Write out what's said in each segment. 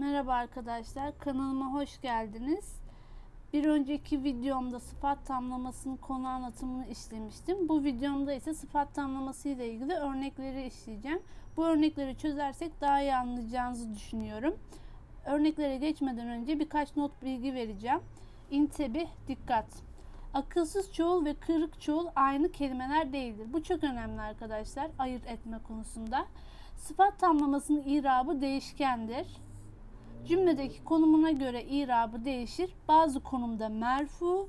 Merhaba arkadaşlar, kanalıma hoş geldiniz. Bir önceki videomda sıfat tamlamasının konu anlatımını işlemiştim. Bu videomda ise sıfat tamlaması ile ilgili örnekleri işleyeceğim. Bu örnekleri çözersek daha iyi anlayacağınızı düşünüyorum. Örneklere geçmeden önce birkaç not bilgi vereceğim. İntebih, dikkat. Akılsız çoğul ve kırık çoğul aynı kelimeler değildir. Bu çok önemli arkadaşlar ayırt etme konusunda. Sıfat tamlamasının irabı değişkendir. Cümledeki konumuna göre irabı değişir. Bazı konumda merfu,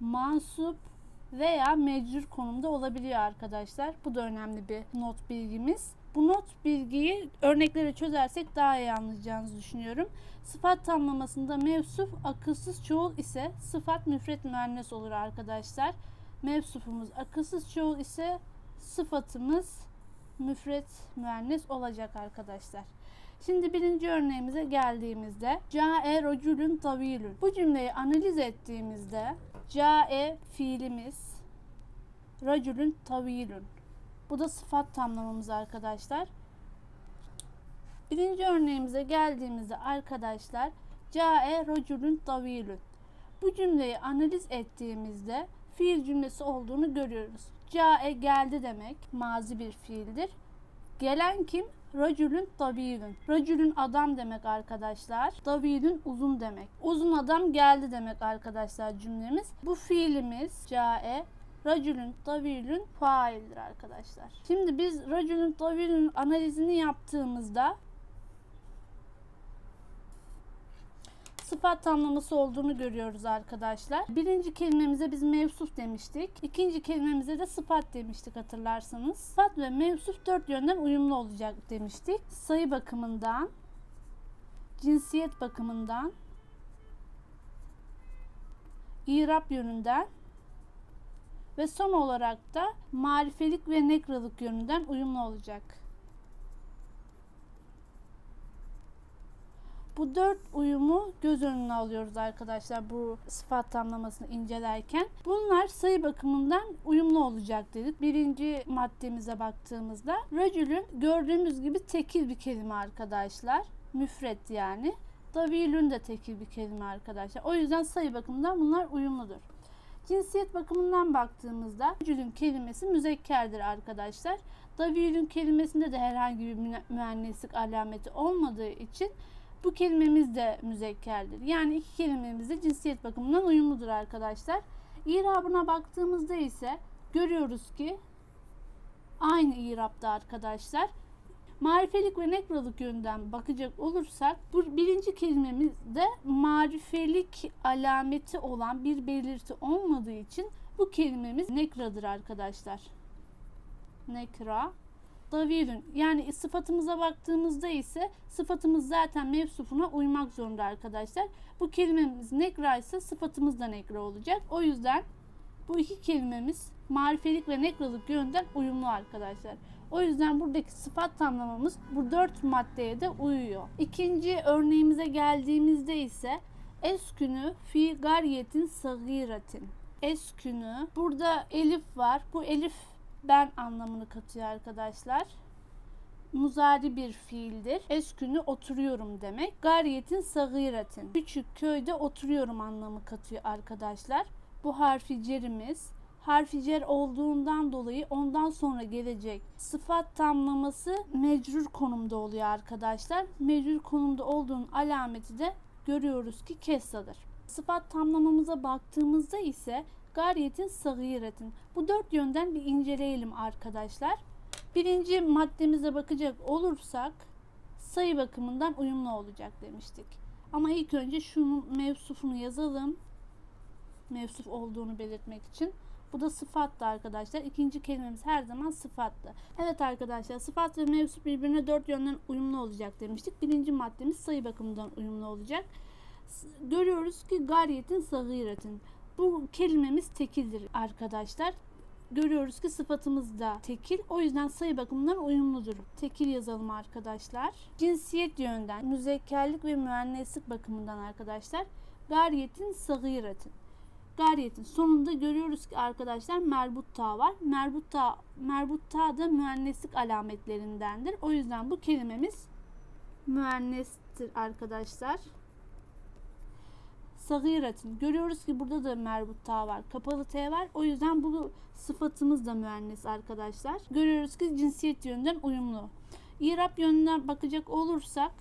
mansup veya mecrur konumda olabiliyor arkadaşlar. Bu da önemli bir not bilgimiz. Bu not bilgiyi örneklere çözersek daha iyi anlayacağınızı düşünüyorum. Sıfat tamlamasında mevsuf akılsız çoğul ise sıfat müfret müennes olur arkadaşlar. Mevsufumuz akılsız çoğul ise sıfatımız müfret müennes olacak arkadaşlar. Şimdi birinci örneğimize geldiğimizde Cae rocülün tavilün. Bu cümleyi analiz ettiğimizde Cae fiilimiz racülün tavilün. Bu da sıfat tamlamamız arkadaşlar. Birinci örneğimize geldiğimizde arkadaşlar Cae racülün tavilün. Bu cümleyi analiz ettiğimizde fiil cümlesi olduğunu görüyoruz. Cae geldi demek mazi bir fiildir. Gelen kim? Racülün tabilün. Racülün adam demek arkadaşlar. Tabilün uzun demek. Uzun adam geldi demek arkadaşlar cümlemiz. Bu fiilimiz cae Racülün tavilün faildir arkadaşlar. Şimdi biz racülün tavilün analizini yaptığımızda sıfat tamlaması olduğunu görüyoruz arkadaşlar. Birinci kelimemize biz mevsuf demiştik. İkinci kelimemize de sıfat demiştik hatırlarsanız. Sıfat ve mevsuf dört yönden uyumlu olacak demiştik. Sayı bakımından, cinsiyet bakımından, İrab yönünden ve son olarak da marifelik ve nekralık yönünden uyumlu olacak. Bu dört uyumu göz önüne alıyoruz arkadaşlar bu sıfat tamlamasını incelerken. Bunlar sayı bakımından uyumlu olacak dedik. Birinci maddemize baktığımızda racülün gördüğümüz gibi tekil bir kelime arkadaşlar. Müfret yani. Davilün de tekil bir kelime arkadaşlar. O yüzden sayı bakımından bunlar uyumludur. Cinsiyet bakımından baktığımızda racülün kelimesi müzekkerdir arkadaşlar. Davilün kelimesinde de herhangi bir müenneslik alameti olmadığı için bu kelimemiz de müzekkerdir. Yani iki kelimemiz de cinsiyet bakımından uyumludur arkadaşlar. İrabına baktığımızda ise görüyoruz ki aynı irapta arkadaşlar. Marifelik ve nekralık yönden bakacak olursak bu birinci kelimemizde marifelik alameti olan bir belirti olmadığı için bu kelimemiz nekradır arkadaşlar. Nekra davirün yani sıfatımıza baktığımızda ise sıfatımız zaten mevsufuna uymak zorunda arkadaşlar. Bu kelimemiz nekra ise sıfatımız da nekra olacak. O yüzden bu iki kelimemiz marifelik ve nekralık yönden uyumlu arkadaşlar. O yüzden buradaki sıfat tamlamamız bu dört maddeye de uyuyor. İkinci örneğimize geldiğimizde ise eskünü fi gariyetin sagiratin. Eskünü burada elif var. Bu elif ben anlamını katıyor arkadaşlar. Muzari bir fiildir. Eskünü oturuyorum demek. Gariyetin sagiretin. Küçük köyde oturuyorum anlamı katıyor arkadaşlar. Bu harfi cerimiz harfi cer olduğundan dolayı ondan sonra gelecek sıfat tamlaması mecrur konumda oluyor arkadaşlar. Mecrur konumda olduğunun alameti de görüyoruz ki kessadır. Sıfat tamlamamıza baktığımızda ise gariyetin sagiretin. Bu dört yönden bir inceleyelim arkadaşlar. Birinci maddemize bakacak olursak sayı bakımından uyumlu olacak demiştik. Ama ilk önce şunun mevsufunu yazalım. Mevsuf olduğunu belirtmek için. Bu da sıfattı arkadaşlar. İkinci kelimemiz her zaman sıfattı. Evet arkadaşlar sıfat ve mevsup birbirine dört yönden uyumlu olacak demiştik. Birinci maddemiz sayı bakımından uyumlu olacak. Görüyoruz ki gariyetin sagiretin. Bu kelimemiz tekildir arkadaşlar. Görüyoruz ki sıfatımız da tekil. O yüzden sayı bakımından uyumludur. Tekil yazalım arkadaşlar. Cinsiyet yönden, müzekkerlik ve müenneslik bakımından arkadaşlar. Gariyetin sagiretin. Gariyetin sonunda görüyoruz ki arkadaşlar merbut ta var. Merbut ta, merbut ta da müenneslik alametlerindendir. O yüzden bu kelimemiz müennestir arkadaşlar. Sagiretin. Görüyoruz ki burada da merbut ta var. Kapalı T var. O yüzden bu sıfatımız da müennes arkadaşlar. Görüyoruz ki cinsiyet yönünden uyumlu. İrab yönünden bakacak olursak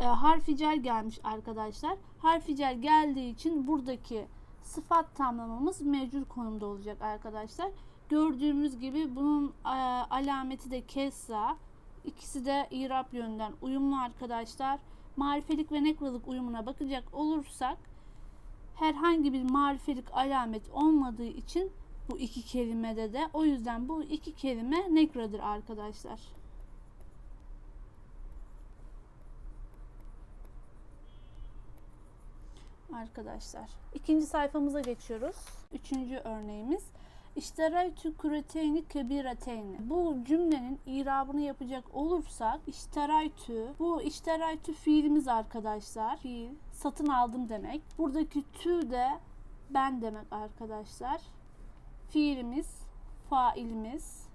e, harficer gelmiş arkadaşlar. Harficer geldiği için buradaki sıfat tamlamamız mevcut konumda olacak arkadaşlar. Gördüğümüz gibi bunun e, alameti de kessa. İkisi de İrab yönünden uyumlu arkadaşlar. Marifelik ve nekralık uyumuna bakacak olursak herhangi bir marifelik alamet olmadığı için bu iki kelimede de o yüzden bu iki kelime nekradır arkadaşlar. Arkadaşlar ikinci sayfamıza geçiyoruz. Üçüncü örneğimiz. İşteraytü küreteyni kebireteyni. Bu cümlenin irabını yapacak olursak işteraytü bu işteraytü fiilimiz arkadaşlar. Fiil satın aldım demek. Buradaki tü de ben demek arkadaşlar. Fiilimiz, failimiz.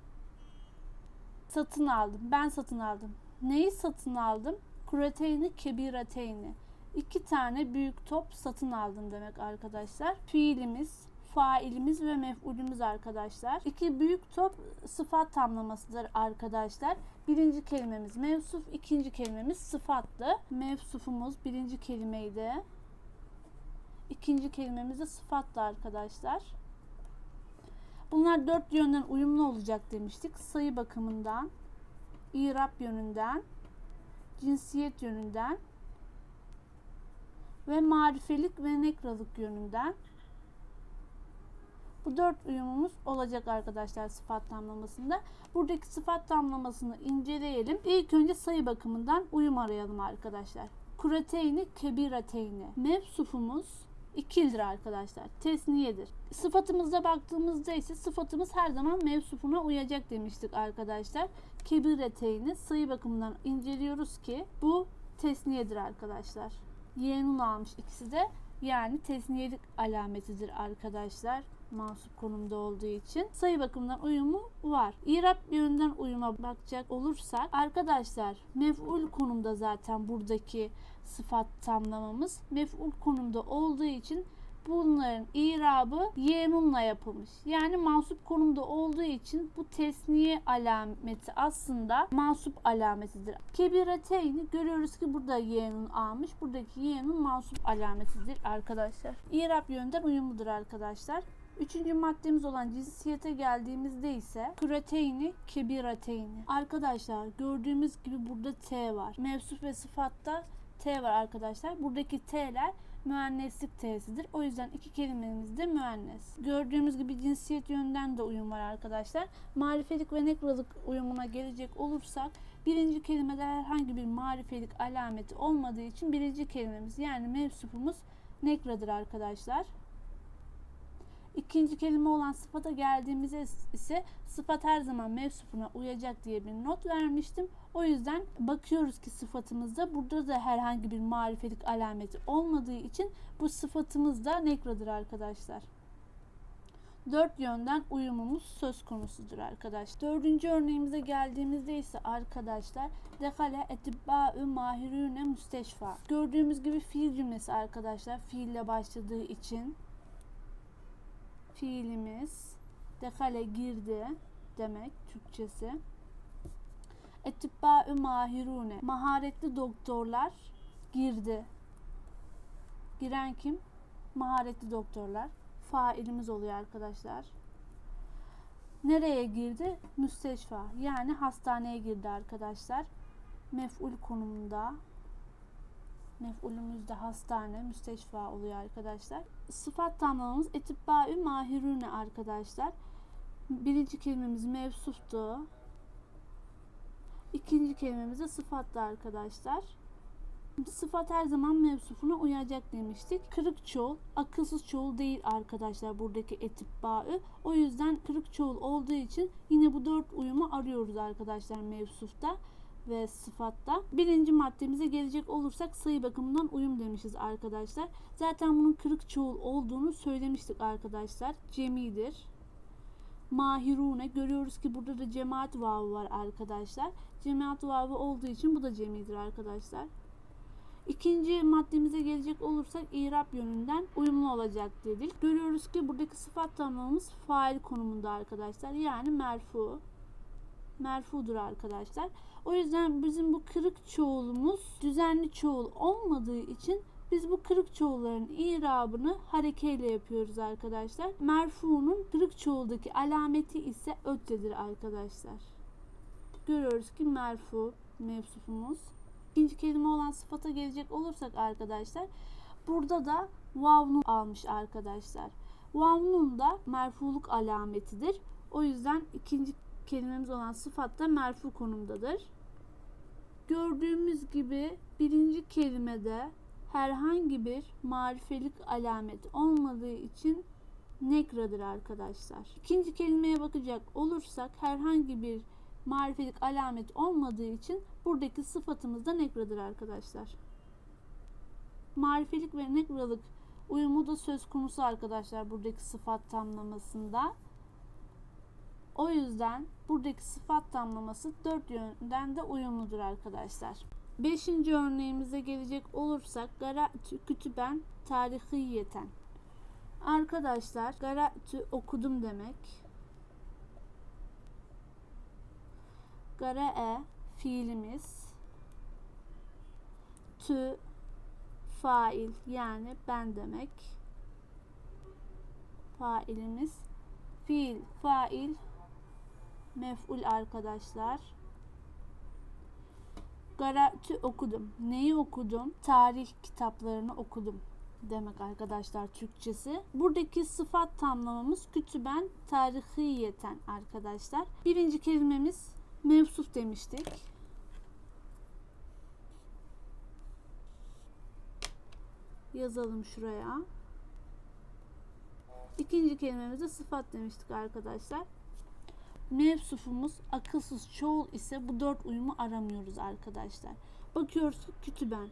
Satın aldım. Ben satın aldım. Neyi satın aldım? Kureteyni kebireteyni. İki tane büyük top satın aldım demek arkadaşlar. Fiilimiz, failimiz ve mef'ulümüz arkadaşlar. İki büyük top sıfat tamlamasıdır arkadaşlar. Birinci kelimemiz mevsuf, ikinci kelimemiz sıfattı. Mevsufumuz birinci kelimeydi. İkinci kelimemiz de sıfattı arkadaşlar. Bunlar dört yönden uyumlu olacak demiştik. Sayı bakımından, irab yönünden, cinsiyet yönünden ve marifelik ve nekralık yönünden bu dört uyumumuz olacak arkadaşlar sıfat tamlamasında. Buradaki sıfat tamlamasını inceleyelim. İlk önce sayı bakımından uyum arayalım arkadaşlar. Kureteyni kebirateyni. Mevsufumuz ikildir arkadaşlar. Tesniyedir. Sıfatımıza baktığımızda ise sıfatımız her zaman mevsufuna uyacak demiştik arkadaşlar. Kebireteyni sayı bakımından inceliyoruz ki bu tesniyedir arkadaşlar. Yenun almış ikisi de yani tesniyelik alametidir arkadaşlar mansup konumda olduğu için sayı bakımından uyumu var. İrab yönünden uyuma bakacak olursak arkadaşlar mef'ul konumda zaten buradaki sıfat tamlamamız mef'ul konumda olduğu için bunların irabı yenunla yapılmış. Yani mansup konumda olduğu için bu tesniye alameti aslında mansup alametidir. Kebireteyni görüyoruz ki burada yenun almış. Buradaki yenun mansup alametidir arkadaşlar. İrab yönden uyumludur arkadaşlar. Üçüncü maddemiz olan cinsiyete geldiğimizde ise küreteyni kebirateyni. Arkadaşlar gördüğümüz gibi burada T var. Mevsuf ve sıfatta T var arkadaşlar. Buradaki T'ler müenneslik T'sidir. O yüzden iki kelimemiz de müennes. Gördüğümüz gibi cinsiyet yönden de uyum var arkadaşlar. Marifelik ve nekralık uyumuna gelecek olursak birinci kelimede herhangi bir marifelik alameti olmadığı için birinci kelimemiz yani mevsufumuz nekradır arkadaşlar. İkinci kelime olan sıfata geldiğimizde ise sıfat her zaman mevsufuna uyacak diye bir not vermiştim. O yüzden bakıyoruz ki sıfatımızda burada da herhangi bir marifelik alameti olmadığı için bu sıfatımız da nekradır arkadaşlar. Dört yönden uyumumuz söz konusudur arkadaşlar. Dördüncü örneğimize geldiğimizde ise arkadaşlar dekale etibbâ'ü mahirûne müsteşfa. Gördüğümüz gibi fiil cümlesi arkadaşlar fiille başladığı için fiilimiz dekale girdi demek Türkçesi. Etibbâ'ü mahirune. Maharetli doktorlar girdi. Giren kim? Maharetli doktorlar. Failimiz oluyor arkadaşlar. Nereye girdi? Müsteşfa. Yani hastaneye girdi arkadaşlar. Mef'ul konumunda. Mef'ulümüz de hastane, müsteşfa oluyor arkadaşlar. Sıfat tamlamamız etibbâ'ü mahirune arkadaşlar. Birinci kelimemiz mevsuftu. İkinci kelimemiz de sıfattı arkadaşlar. Sıfat her zaman mevsufuna uyacak demiştik. Kırık çoğul, akılsız çoğul değil arkadaşlar buradaki etibbâ'ü. O yüzden kırık çoğul olduğu için yine bu dört uyumu arıyoruz arkadaşlar mevsufta ve sıfatta. Birinci maddemize gelecek olursak sayı bakımından uyum demişiz arkadaşlar. Zaten bunun kırık çoğul olduğunu söylemiştik arkadaşlar. Cemidir. Mahirune görüyoruz ki burada da cemaat vavı var arkadaşlar. Cemaat vavı olduğu için bu da cemidir arkadaşlar. İkinci maddemize gelecek olursak irap yönünden uyumlu olacak dedik. Görüyoruz ki buradaki sıfat tamamımız fail konumunda arkadaşlar. Yani merfu. Merfudur arkadaşlar. O yüzden bizim bu kırık çoğulumuz düzenli çoğul olmadığı için biz bu kırık çoğulların irabını harekeyle yapıyoruz arkadaşlar. Merfu'nun kırık çoğuldaki alameti ise öttedir arkadaşlar. Görüyoruz ki merfu mevsufumuz. İkinci kelime olan sıfata gelecek olursak arkadaşlar burada da vavnun almış arkadaşlar. Vavnun da merfuluk alametidir. O yüzden ikinci kelimemiz olan sıfat da merfu konumdadır. Gördüğümüz gibi birinci kelimede herhangi bir marifelik alamet olmadığı için nekradır arkadaşlar. İkinci kelimeye bakacak olursak herhangi bir marifelik alamet olmadığı için buradaki sıfatımız da nekradır arkadaşlar. Marifelik ve nekralık uyumu da söz konusu arkadaşlar buradaki sıfat tamlamasında. O yüzden buradaki sıfat tamlaması dört yönden de uyumludur arkadaşlar. Beşinci örneğimize gelecek olursak gara'tü kütüben tarihiyeten. Arkadaşlar gara'tü okudum demek. Gara'e fiilimiz. Tü fail yani ben demek. Failimiz. Fiil, fail, mef'ul arkadaşlar. Gara'tü okudum. Neyi okudum? Tarih kitaplarını okudum demek arkadaşlar Türkçesi. Buradaki sıfat tamlamamız kütüben tarihiyeten arkadaşlar. Birinci kelimemiz mevsuf demiştik. Yazalım şuraya. İkinci kelimemize sıfat demiştik arkadaşlar. Mevsufumuz akılsız çoğul ise bu dört uyumu aramıyoruz arkadaşlar. Bakıyoruz kütüben.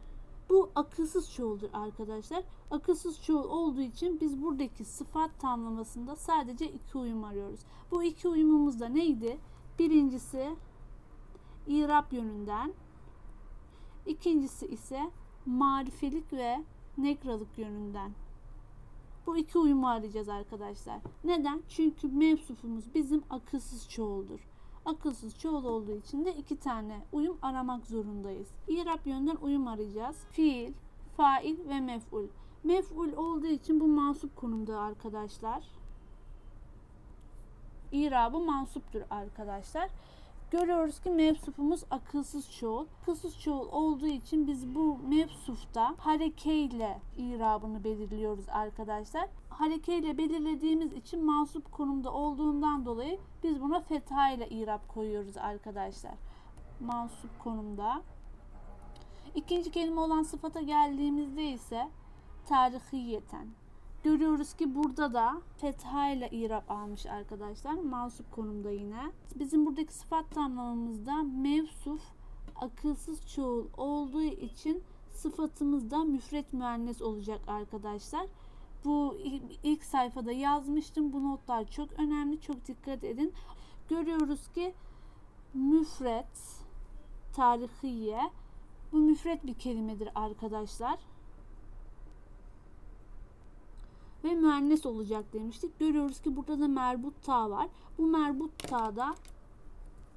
Bu akılsız çoğuldur arkadaşlar. Akılsız çoğul olduğu için biz buradaki sıfat tamlamasında sadece iki uyum arıyoruz. Bu iki uyumumuz da neydi? Birincisi irap yönünden. İkincisi ise marifelik ve nekralık yönünden. Bu iki uyumu arayacağız arkadaşlar. Neden? Çünkü mevsufumuz bizim akılsız çoğuldur. Akılsız çoğul olduğu için de iki tane uyum aramak zorundayız. İrab yönden uyum arayacağız. Fiil, fail ve mef'ul. Mef'ul olduğu için bu mansup konumda arkadaşlar. İrabı mansuptur arkadaşlar. Görüyoruz ki mevsufumuz akılsız çoğul. Akılsız çoğul olduğu için biz bu mevsufta harekeyle irabını belirliyoruz arkadaşlar. Harekeyle belirlediğimiz için mansup konumda olduğundan dolayı biz buna fetha ile irab koyuyoruz arkadaşlar. Mansup konumda. İkinci kelime olan sıfata geldiğimizde ise tarihiyeten. Görüyoruz ki burada da fetha ile irab almış arkadaşlar. Mansup konumda yine. Bizim buradaki sıfat tamlamamızda mevsuf akılsız çoğul olduğu için sıfatımız da müfret müennes olacak arkadaşlar. Bu ilk sayfada yazmıştım. Bu notlar çok önemli. Çok dikkat edin. Görüyoruz ki müfret tarihiye bu müfret bir kelimedir arkadaşlar ve müennes olacak demiştik. Görüyoruz ki burada da merbut ta var. Bu merbut ta da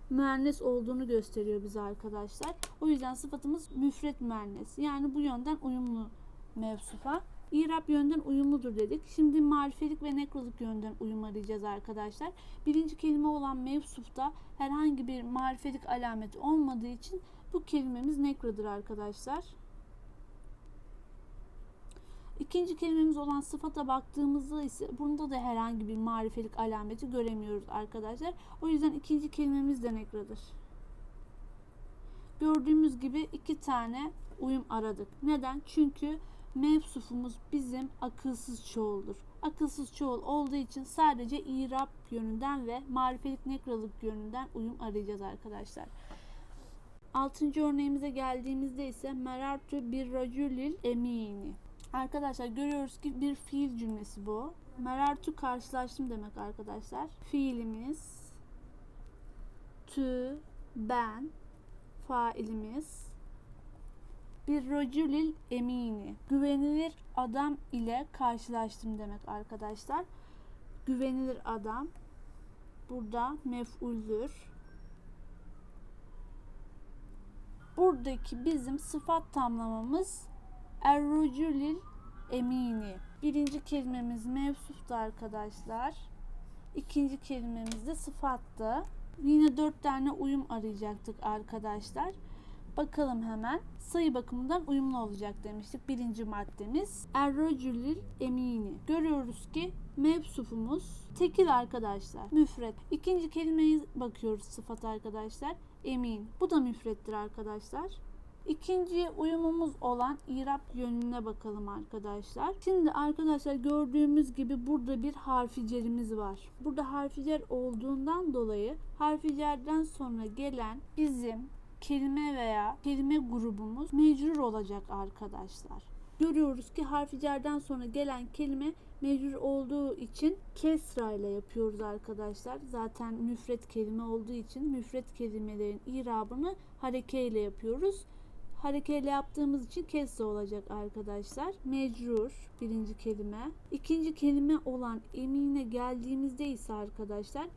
müennes olduğunu gösteriyor bize arkadaşlar. O yüzden sıfatımız müfret müennes. Yani bu yönden uyumlu mevsufa. İrab yönden uyumludur dedik. Şimdi marifelik ve nekroluk yönden uyum arayacağız arkadaşlar. Birinci kelime olan mevsufta herhangi bir marifelik alameti olmadığı için bu kelimemiz nekradır arkadaşlar. İkinci kelimemiz olan sıfata baktığımızda ise bunda da herhangi bir marifelik alameti göremiyoruz arkadaşlar. O yüzden ikinci kelimemiz de nekradır. Gördüğümüz gibi iki tane uyum aradık. Neden? Çünkü mevsufumuz bizim akılsız çoğuldur. Akılsız çoğul olduğu için sadece irap yönünden ve marifelik nekralık yönünden uyum arayacağız arkadaşlar. Altıncı örneğimize geldiğimizde ise merartu bir racülil emini. Arkadaşlar görüyoruz ki bir fiil cümlesi bu. Merartu karşılaştım demek arkadaşlar. Fiilimiz tü, ben, failimiz. Bir racülil emini. Güvenilir adam ile karşılaştım demek arkadaşlar. Güvenilir adam. Burada mef'uldür. Buradaki bizim sıfat tamlamamız er-racülil emini. Birinci kelimemiz mevsuftu arkadaşlar. İkinci kelimemiz de sıfattı. Yine dört tane uyum arayacaktık arkadaşlar. Bakalım hemen. Sayı bakımından uyumlu olacak demiştik. Birinci maddemiz. Erracülil emini. Görüyoruz ki mevsufumuz tekil arkadaşlar. Müfret. İkinci kelimeye bakıyoruz sıfat arkadaşlar. Emin. Bu da müfrettir arkadaşlar. İkinci uyumumuz olan İrab yönüne bakalım arkadaşlar. Şimdi arkadaşlar gördüğümüz gibi burada bir harficerimiz var. Burada harficer olduğundan dolayı harficerden sonra gelen bizim kelime veya kelime grubumuz mecrur olacak arkadaşlar. Görüyoruz ki harficerden sonra gelen kelime mecrur olduğu için kesra ile yapıyoruz arkadaşlar. Zaten müfret kelime olduğu için müfret kelimelerin irabını harekeyle yapıyoruz harekeyle yaptığımız için kesre olacak arkadaşlar. Mecrur birinci kelime. İkinci kelime olan emine geldiğimizde ise arkadaşlar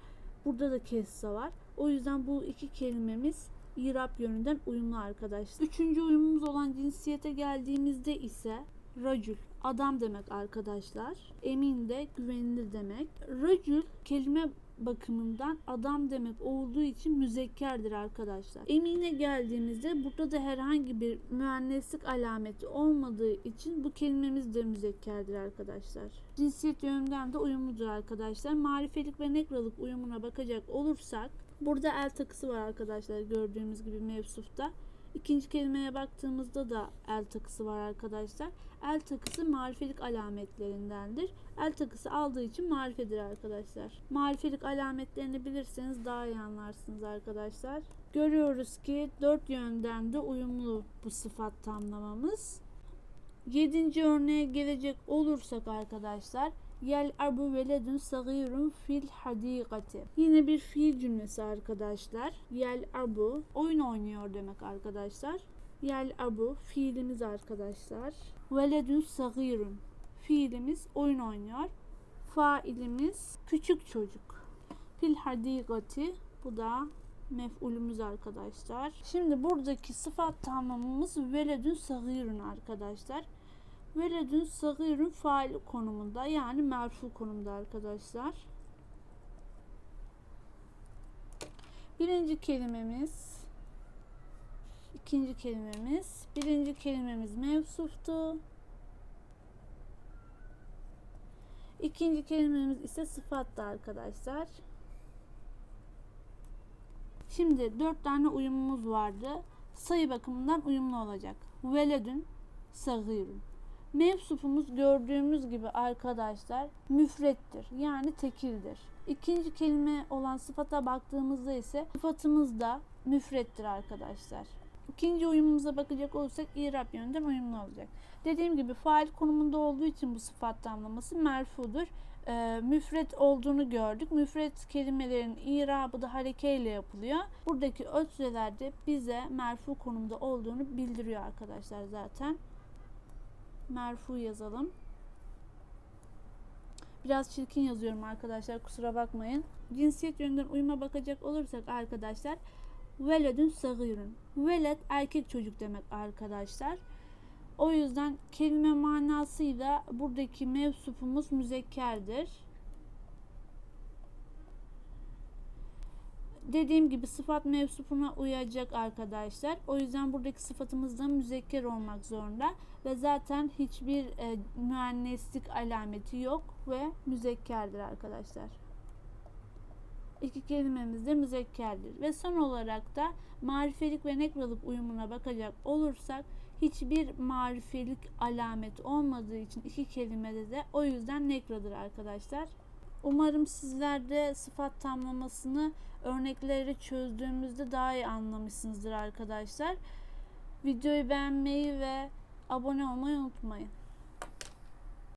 burada da kesre var. O yüzden bu iki kelimemiz İrab yönünden uyumlu arkadaşlar. Üçüncü uyumumuz olan cinsiyete geldiğimizde ise racül adam demek arkadaşlar. Emin de güvenilir demek. Racül kelime bakımından adam demek olduğu için müzekkerdir arkadaşlar. Emine geldiğimizde burada da herhangi bir müenneslik alameti olmadığı için bu kelimemiz de müzekkerdir arkadaşlar. Cinsiyet yönünden de uyumludur arkadaşlar. Marifelik ve nekralık uyumuna bakacak olursak burada el takısı var arkadaşlar gördüğümüz gibi mevsufta. İkinci kelimeye baktığımızda da el takısı var arkadaşlar. El takısı marifelik alametlerindendir. El takısı aldığı için marifedir arkadaşlar. Marifelik alametlerini bilirseniz daha iyi anlarsınız arkadaşlar. Görüyoruz ki dört yönden de uyumlu bu sıfat tamlamamız. Yedinci örneğe gelecek olursak arkadaşlar Yel abu veledun sagirun fil hadikati. Yine bir fiil cümlesi arkadaşlar. Yel abu oyun oynuyor demek arkadaşlar. Yel abu fiilimiz arkadaşlar. Veledun sagirun fiilimiz oyun oynuyor. Failimiz küçük çocuk. Fil hadikati bu da mef'ulümüz arkadaşlar. Şimdi buradaki sıfat tamamımız veledun sagirun arkadaşlar. Veledün sagirun fail konumunda yani merfu konumda arkadaşlar. Birinci kelimemiz ikinci kelimemiz birinci kelimemiz mevsuftu. İkinci kelimemiz ise sıfattı arkadaşlar. Şimdi dört tane uyumumuz vardı. Sayı bakımından uyumlu olacak. Veledün sagirun. Mevsufumuz gördüğümüz gibi arkadaşlar müfrettir. Yani tekildir. İkinci kelime olan sıfata baktığımızda ise sıfatımız da müfrettir arkadaşlar. İkinci uyumumuza bakacak olursak İrab yönünden uyumlu olacak. Dediğim gibi fail konumunda olduğu için bu sıfat tamlaması merfudur. Ee, müfret olduğunu gördük. Müfret kelimelerin irabı da harekeyle yapılıyor. Buradaki ölçüler de bize merfu konumda olduğunu bildiriyor arkadaşlar zaten merfu yazalım. Biraz çirkin yazıyorum arkadaşlar kusura bakmayın. Cinsiyet yönünden uyuma bakacak olursak arkadaşlar veledün sagirun. Veled erkek çocuk demek arkadaşlar. O yüzden kelime manasıyla buradaki mevsufumuz müzekkerdir. Dediğim gibi sıfat mevsufuna uyacak arkadaşlar. O yüzden buradaki sıfatımız da müzekker olmak zorunda. Ve zaten hiçbir e, müenneslik alameti yok ve müzekkerdir arkadaşlar. İki kelimemiz de müzekkerdir. Ve son olarak da marifelik ve nekralık uyumuna bakacak olursak hiçbir marifelik alamet olmadığı için iki kelimede de o yüzden nekradır arkadaşlar. Umarım sizler de sıfat tamlamasını örnekleri çözdüğümüzde daha iyi anlamışsınızdır arkadaşlar. Videoyu beğenmeyi ve abone olmayı unutmayın.